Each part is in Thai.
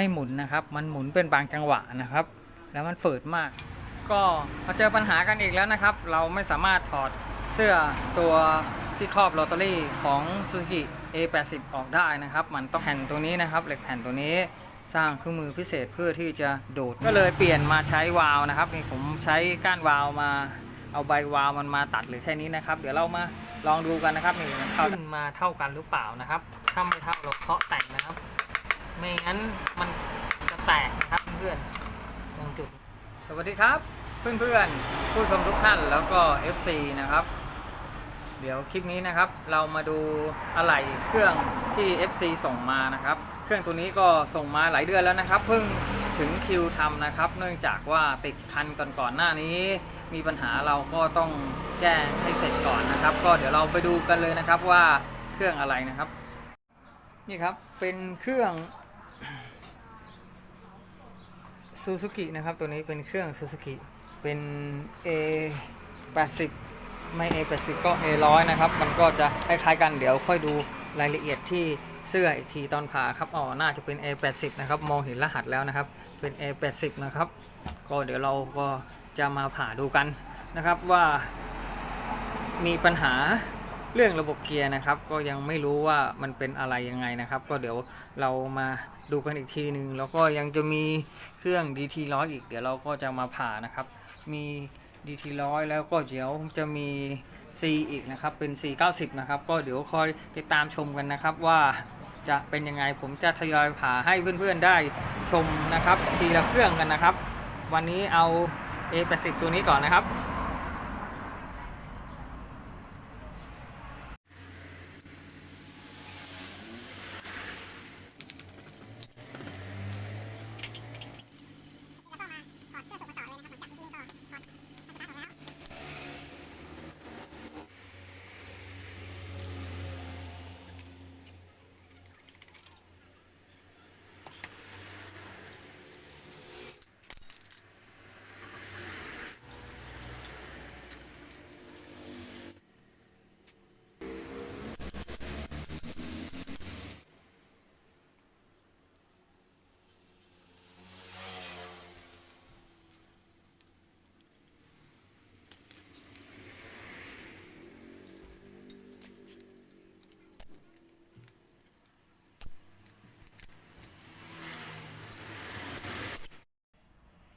ไม่หมุนนะครับ มันหมุนเป็นบางจังหวะนะครับ แล้วมันฝืดมาก ก็มาเจอปัญหากันอีกแล้วนะครับ เราไม่สามารถถอดเสื้อตัวที่ครอบโรตารี่ของ Suzuki A80 ออกได้นะครับ มันต้องแผ่นตัวนี้นะครับ เหล็กแผ่นตัวนี้สร้างเครื่องมือพิเศษเพื่อที่จะโดด ก็เลยเปลี่ยนมาใช้วาล์วนะครับนี่ผมใช้ก้านวาล์วมาเอาใบวาล์วมันมาตัดหรือแค่นี้นะครับ เดี๋ยวเรามาลองดูกันนะครับนี่มันเข้าขึ้นมาเท่ากันหรือเปล่านะครับ ถ้าไม่เท่าเราเคาะแต่งนะครับ ไม่งั้นมันจะแตกนะครับเพื่อนตรงจุด สวัสดีครับ เพื่อนๆ ผู้ชมทุกท่านแล้วก็ FC นะครับ เดี๋ยวคลิปนี้นะครับ เรามาดูอะไหล่เครื่องที่ FC ส่งมานะครับ เครื่องตัวนี้ก็ส่งมาหลายเดือนแล้วนะครับ เพิ่งถึงคิวทำนะครับ เนื่องจากว่าติดคันก่อนๆหน้านี้ มีปัญหาเราก็ต้องแก้ให้เสร็จก่อนนะครับ ก็เดี๋ยวเราไปดูกันเลยนะครับว่าเครื่องอะไรนะครับ นี่ครับ เป็นเครื่อง ซูซูกินะครับ ตัวนี้เป็นเครื่องซูซูกิเป็น A 80 ไม่ A 80 ก็ A 100 นะครับ มันก็จะคล้ายๆกันเดี๋ยวค่อยดูรายละเอียดที่เสื้ออีกทีตอนผ่าครับอ๋อน่าจะเป็น A 80 นะครับ มองเห็นรหัสแล้วนะครับ เป็น A 80 นะครับ ก็เดี๋ยวเราก็จะมาผ่าดูกันนะครับว่ามีปัญหา เรื่องระบบเกียร์นะครับ ก็ยังไม่รู้ว่ามันเป็นอะไรยังไงนะครับ ก็เดี๋ยวเรามาดูกันอีกทีหนึ่งแล้วก็ยังจะมีเครื่อง DT 100อีก เดี๋ยวเราก็จะมาผ่านะครับ มี DT 100แล้วก็เดี๋ยวจะมี C อีกนะครับ เป็น C 90นะครับ ก็เดี๋ยวคอยติดตามชมกันนะครับว่าจะเป็นยังไงผมจะทยอยผ่าให้เพื่อนๆได้ชมนะครับ ทีละเครื่องกันนะครับ วันนี้เอา A80 ตัวนี้ก่อนนะครับ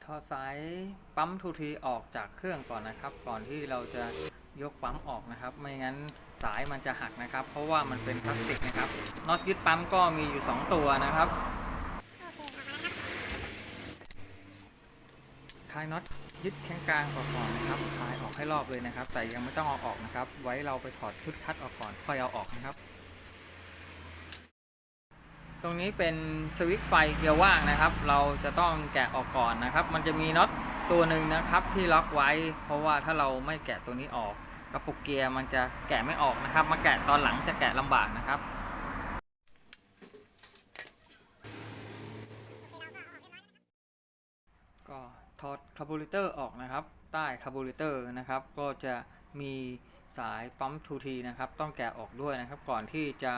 ถอสายปั๊มทูทีออกจากเครื่องก่อนนะครับ ก่อนที่เราจะยกปั๊มออกนะครับ ไม่งั้นสายมันจะหักนะครับ เพราะว่ามันเป็นพลาสติกนะครับน็อตยึดปั๊มก็มีอยู่ 2 ตัวนะครับคลายน็อตยึดแข้งกลางออกก่อนนะครับคลายออกให้รอบเลยนะครับ แต่ยังไม่ต้องเอาออกนะครับ ไว้เราไปถอดชุดคัดออกก่อนค่อยเอาออกนะครับ ตรงนี้เป็นสวิตช์ไฟเกียร์ว่างนะครับ เราจะต้องแกะออกก่อนนะครับ มันจะมีน็อตตัวหนึ่งนะครับที่ล็อกไว้ เพราะว่าถ้าเราไม่แกะตัวนี้ออกกระปุกเกียร์มันจะแกะไม่ออกนะครับ มาแกะตอนหลังจะแกะลำบากนะครับก็ถอดคาร์บูเรเตอร์ออกนะครับ ใต้คาร์บูเรเตอร์นะครับ ก็จะมีสายปั๊มทูทีนะครับ ต้องแกะออกด้วยนะครับ ก่อนที่จะ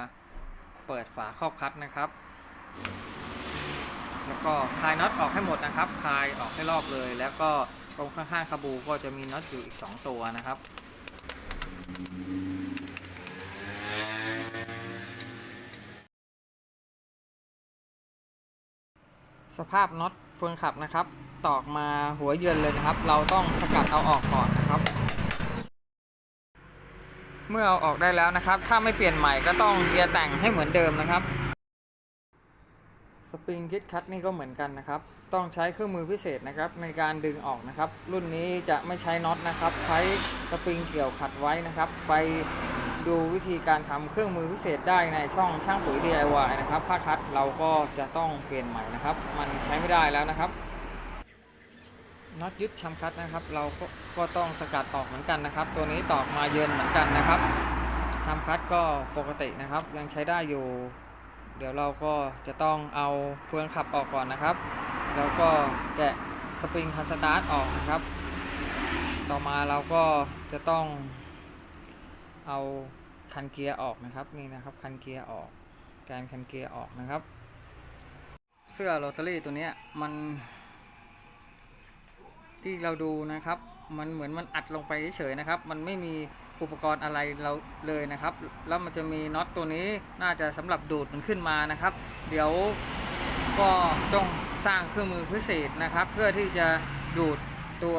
เปิดฝาครอบคัดนะครับ แล้วก็คลายน็อตออกให้หมดนะครับคลายออกให้รอบเลย แล้วก็ตรงข้างๆคาบูก็จะมีน็อตอยู่อีก 2 ตัวนะครับสภาพน็อตเฟืองขับนะครับ ตอกมาหัวเยือนเลยนะครับ เราต้องสกัดเอาออกก่อนนะครับ เมื่อเอาออกได้แล้วนะครับ ถ้าไม่เปลี่ยนใหม่ก็ต้องเกียร์แต่งให้เหมือนเดิมนะครับ สปริงคิดคัตนี่ก็เหมือนกันนะครับ ต้องใช้เครื่องมือพิเศษนะครับในการดึงออกนะครับ รุ่นนี้จะไม่ใช้น็อตนะครับ ใช้สปริงเกี่ยวขัดไว้นะครับ ไปดูวิธีการทำเครื่องมือพิเศษได้ในช่องช่างปุ๋ย DIY นะครับ ผ้าคัดเราก็จะต้องเปลี่ยนใหม่นะครับ มันใช้ไม่ได้แล้วนะครับ น็อตยึดชำคัดนะครับ เราก็ก็ต้องสกัดออกเหมือนกันนะครับ ตัวนี้ตอกมาเยินเหมือนกันนะครับชำคัดก็ปกตินะครับ ยังใช้ได้อยู่ เดี๋ยวเราก็จะต้องเอาเฟืองขับออกก่อนนะครับ แล้วก็แกะสปริงคันสตาร์ทออกนะครับ ต่อมาเราก็จะต้องเอาคันเกียร์ออกนะครับนี่นะครับคันเกียร์ออกแกนคันเกียร์ออกนะครับ เสื้อโรตารี่ตัวนี้มัน ที่เราดูนะครับ มันเหมือนมันอัดลงไปเฉยๆนะครับ มันไม่มีอุปกรณ์อะไรเราเลยนะครับ แล้วมันจะมีน็อตตัวนี้น่าจะสำหรับดูดมันขึ้นมานะครับ เดี๋ยวก็ต้องสร้างเครื่องมือพิเศษนะครับ เพื่อที่จะดูดตัว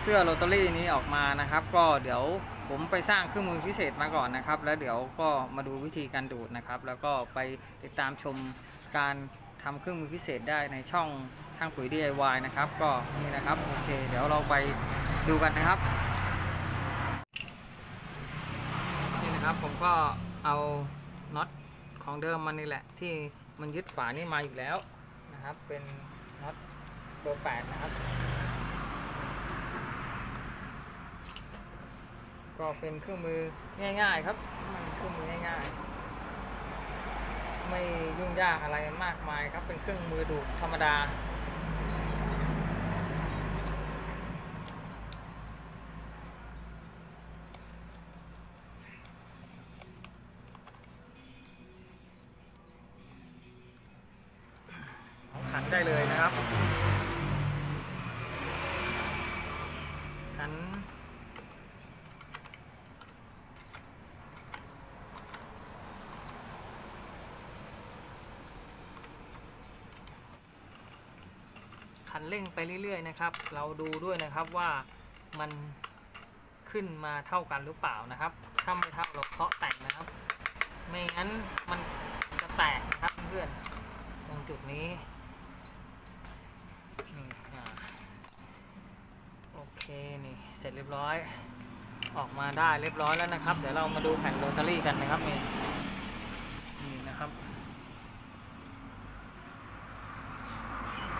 เสื้อโรตารี่นี้ออกมานะครับ ก็เดี๋ยวผมไปสร้างเครื่องมือพิเศษมาก่อนนะครับ แล้วเดี๋ยวก็มาดูวิธีการดูดนะครับ แล้วก็ไปติดตามชมการทำเครื่องมือพิเศษได้ในช่อง ช่างปุ๋ย DIY นะครับ ก็นี่นะครับโอเค เดี๋ยวเราไปดูกันนะครับนี่นะครับผมก็เอาน็อตของเดิมมันนี่แหละ ที่มันยึดฝานี่มาอยู่แล้วนะครับ เป็นน็อตเบอร์แปดนะครับ ก็เป็นเครื่องมือง่าย ๆ ครับมันเครื่องมือง่ายๆไม่ยุ่งยากอะไรมากมายครับ เป็นเครื่องมือดูดธรรมดา นเร่งไปเรื่อยๆนะครับ เราดูด้วยนะครับว่ามันขึ้นมาเท่ากันหรือเปล่านะครับ ถ้าไม่เท่าเราเคาะแต่งนะครับ ไม่งั้นมันจะแตกนะครับเพื่อนตรงจุดนี้นี่อ่าโอเคนี่เสร็จเรียบร้อย ออกมาได้เรียบร้อยแล้วนะครับ เดี๋ยวเรามาดูแผ่นโรตารี่กันนะครับนี่นะครับ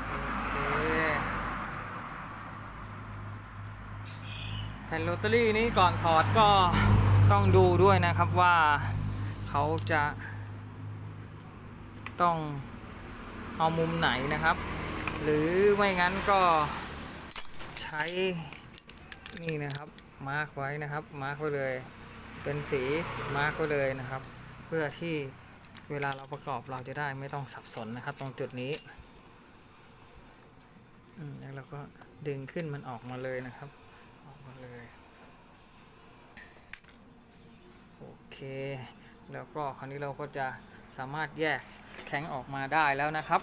โอเค แผ่นโรตารี่นี้ก่อนถอดก็ต้องดูด้วยนะครับว่าเขาจะต้องเอามุมไหนนะครับ หรือไม่งั้นก็ใช้นี่นะครับมาร์กไว้นะครับมาร์กไว้เลย เป็นสีมาร์กไว้เลยนะครับ เพื่อที่เวลาเราประกอบเราจะได้ไม่ต้องสับสนนะครับ ตรงจุดนี้อืมแล้วเราก็ดึงขึ้นมันออกมาเลยนะครับ ออกมาเลย โอเค แล้วก็คราวนี้เราก็จะสามารถแยกแข็งออกมาได้แล้วนะครับ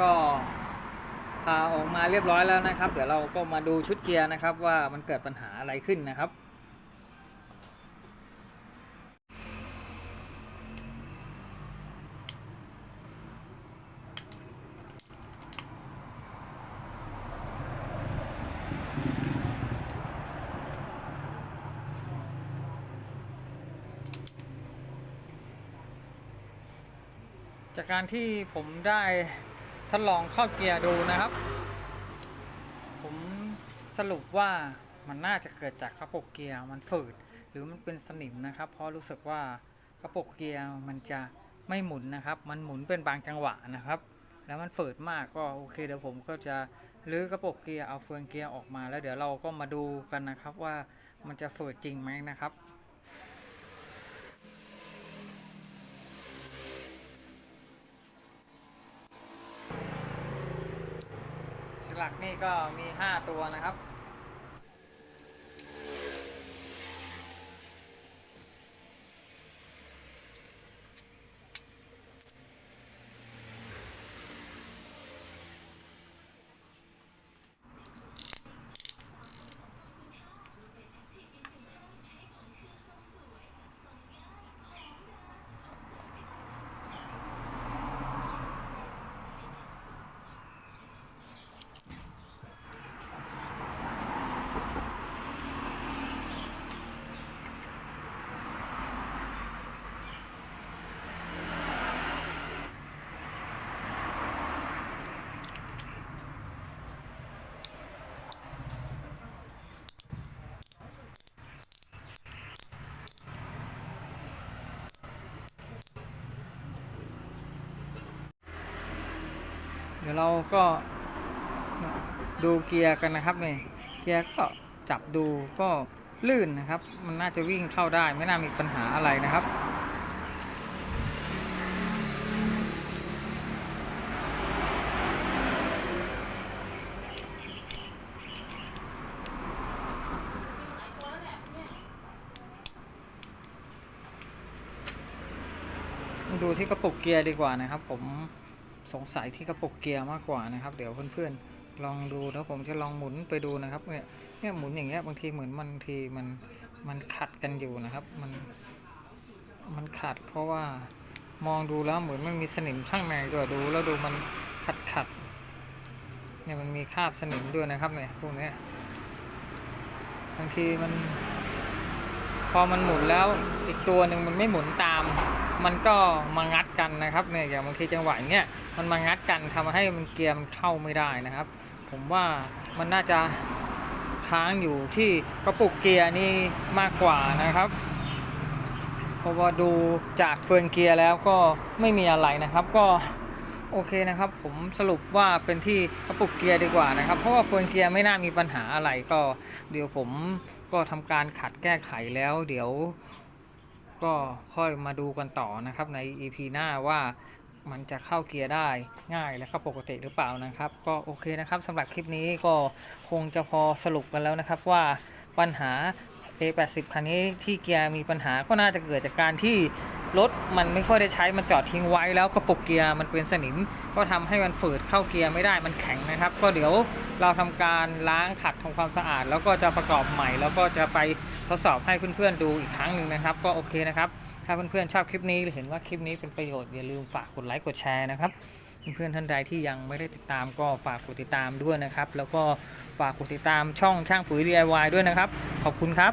ก็พาออกมาเรียบร้อยแล้วนะครับ เดี๋ยวเราก็มาดูชุดเกียร์นะครับ ว่ามันเกิดปัญหาอะไรขึ้นนะครับ จากการที่ผมได้ทดลองเข้าเกียร์ดูนะครับ ผมสรุปว่ามันน่าจะเกิดจากกระปุกเกียร์มันฝืด หรือมันเป็นสนิมนะครับ เพราะรู้สึกว่ากระปุกเกียร์มันจะไม่หมุนนะครับ มันหมุนเป็นบางจังหวะนะครับ แล้วมันฝืดมากก็โอเคเดี๋ยวผมก็จะรื้อกระปุกเกียร์เอาเฟืองเกียร์ออกมา แล้วเดี๋ยวเราก็มาดูกันนะครับว่ามันจะฝืดจริงไหมนะครับ หลักนี่ก็มี 5 ตัวนะครับ ดี๋ยวเราก็ดูเกียร์กันนะครับนี่เกียร์ก็จับดูก็ลื่นนะครับ มันน่าจะวิ่งเข้าได้ไม่น่ามีปัญหาอะไรนะครับดูที่กระปุกเกียร์ดีกว่านะครับผม สงสัยที่กระปุกเกียร์มากกว่านะครับ เดี๋ยวเพื่อนๆลองดูแล้วผมจะลองหมุนไปดูนะครับเนี่ยเนี่ยหมุนอย่างเงี้ยบางทีเหมือนบางทีมันมันขัดกันอยู่นะครับ มันมันขัด เพราะว่ามองดูแล้วเหมือนมันมีสนิมข้างในด้วยดู แล้วดูมันขัดขัดเนี่ยมันมีคราบสนิมด้วยนะครับเนี่ยพวกนี้บางทีมัน พอมันหมุนแล้วอีกตัวหนึ่งมันไม่หมุนตาม มันก็มางัดกันนะครับเนี่ยอย่างบางทีจังหวะเงี้ยมันมางัดกันทำให้มันเกียร์มันเข้าไม่ได้นะครับ ผมว่ามันน่าจะค้างอยู่ที่กระปุกเกียร์นี่มากกว่านะครับเพราะว่าดูจากเฟืองเกียร์แล้วก็ไม่มีอะไรนะครับ ก็โอเคนะครับ ผมสรุปว่าเป็นที่กระปุกเกียร์ดีกว่านะครับ เพราะว่าเฟืองเกียร์ไม่น่ามีปัญหาอะไรก็ เดี๋ยวผมก็ทำการขัดแก้ไขแล้ว เดี๋ยว ก็ค่อยมาดูกันต่อนะครับใน EP หน้าว่ามันจะเข้าเกียร์ได้ง่ายและเข้าปกติหรือเปล่านะครับ ก็โอเคนะครับสำหรับคลิปนี้ก็คงจะพอสรุปกันแล้วนะครับว่าปัญหา A80 คันนี้ที่เกียร์มีปัญหาก็น่าจะเกิดจากการที่ รถมันไม่ค่อยได้ใช้มันจอดทิ้งไว้แล้วกระปุกเกียร์มันเป็นสนิม ก็ทำให้มันฝืดเข้าเกียร์ไม่ได้มันแข็งนะครับ ก็เดี๋ยวเราทำการล้างขัดทำความสะอาด แล้วก็จะประกอบใหม่ แล้วก็จะไปทดสอบให้เพื่อนๆดูอีกครั้งหนึ่งนะครับ ก็โอเคนะครับ ถ้าเพื่อนๆชอบคลิปนี้หรือเห็นว่าคลิปนี้เป็นประโยชน์อย่าลืมฝากกดไลค์กดแชร์นะครับเพื่อนๆท่านใดที่ยังไม่ได้ติดตามก็ฝากกดติดตามด้วยนะครับ แล้วก็ฝากกดติดตามช่องช่างปุ๋ย DIY ด้วยนะครับ ขอบคุณครับ